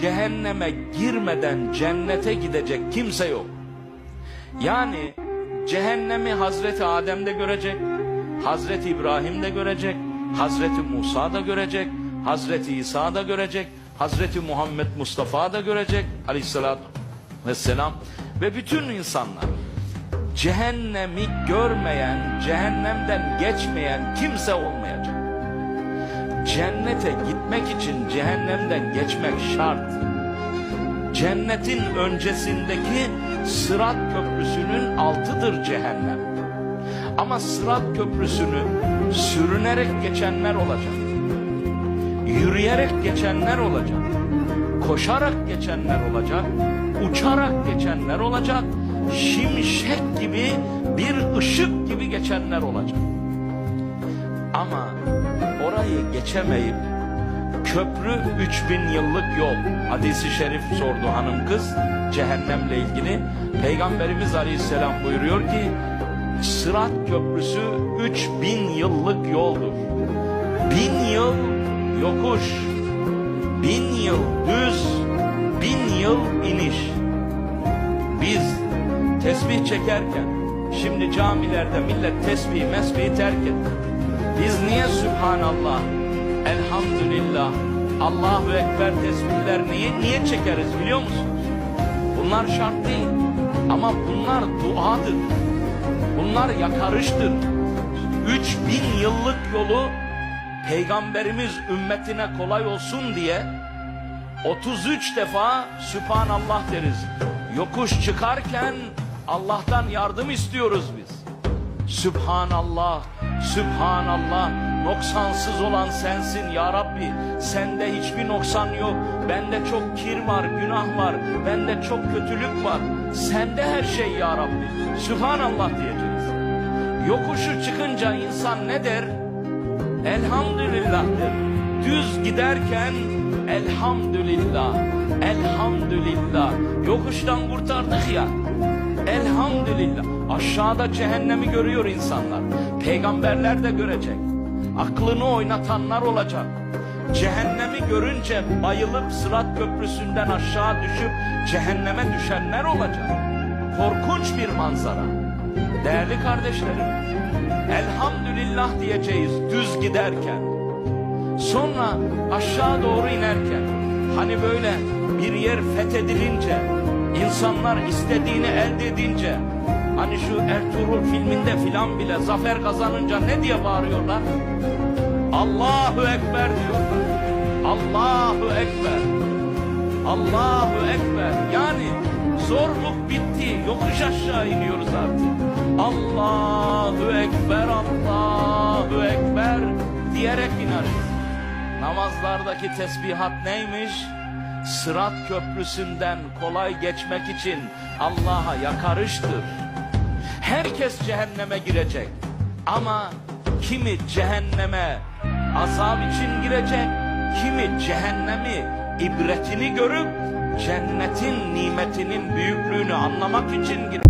cehenneme girmeden cennete gidecek kimse yok. Yani cehennemi Hazreti Adem de görecek, Hazreti İbrahim de görecek, Hazreti Musa da görecek, Hazreti İsa da görecek, Hazreti Muhammed Mustafa da görecek aleyhissalatü vesselam ve bütün insanlar cehennemi görmeyen, cehennemden geçmeyen kimse olmayacak. Cennete gitmek için cehennemden geçmek şart. Cennetin öncesindeki Sırat Köprüsü'nün altıdır cehennem. Ama Sırat Köprüsü'nü sürünerek geçenler olacak. Yürüyerek geçenler olacak. Koşarak geçenler olacak. Uçarak geçenler olacak. Şimşek gibi bir ışık gibi geçenler olacak. Ama orayı geçemeyip köprü 3000 yıllık yol. Hadisi şerif sordu hanım kız cehennemle ilgili. Peygamberimiz Aleyhisselam buyuruyor ki Sırat köprüsü 3000 yıllık yoldur. Bin yıl yokuş, bin yıl düz, bin yıl iniş. Biz tesbih çekerken şimdi camilerde millet tesbih mesbihi terk etti. Biz niye Sübhanallah, Elhamdülillah, Allahu Ekber tesbihler niye, niye çekeriz biliyor musunuz? Bunlar şart değil ama bunlar duadır. Bunlar yakarıştır. 3000 yıllık yolu Peygamberimiz ümmetine kolay olsun diye 33 defa Sübhanallah deriz. Yokuş çıkarken Allah'tan yardım istiyoruz biz. Sübhanallah, Sübhanallah, noksansız olan sensin ya Rabbi. Sende hiçbir noksan yok. Bende çok kir var, günah var. Bende çok kötülük var. Sende her şey ya Rabbi. Sübhanallah diyeceğiz. Yokuşu çıkınca insan ne der? Elhamdülillah der. Düz giderken elhamdülillah, elhamdülillah. Yokuştan kurtardık ya. Elhamdülillah. Aşağıda cehennemi görüyor insanlar. Peygamberler de görecek. Aklını oynatanlar olacak. Cehennemi görünce bayılıp Sırat Köprüsü'nden aşağı düşüp cehenneme düşenler olacak. Korkunç bir manzara. Değerli kardeşlerim, elhamdülillah diyeceğiz düz giderken. Sonra aşağı doğru inerken hani böyle bir yer fethedilince insanlar istediğini elde edince hani şu Ertuğrul filminde filan bile zafer kazanınca ne diye bağırıyorlar? Allahu Ekber diyorlar. Allahu Ekber. Allahu Ekber. Yani zorluk bitti. Yokuş aşağı iniyoruz artık. Allahu Ekber, Allahu Ekber diyerek ineriz. Namazlardaki tesbihat neymiş? Sırat köprüsünden kolay geçmek için Allah'a yakarıştır. Herkes cehenneme girecek. Ama kimi cehenneme azap için girecek, kimi cehennemi ibretini görüp cennetin nimetinin büyüklüğünü anlamak için girecek.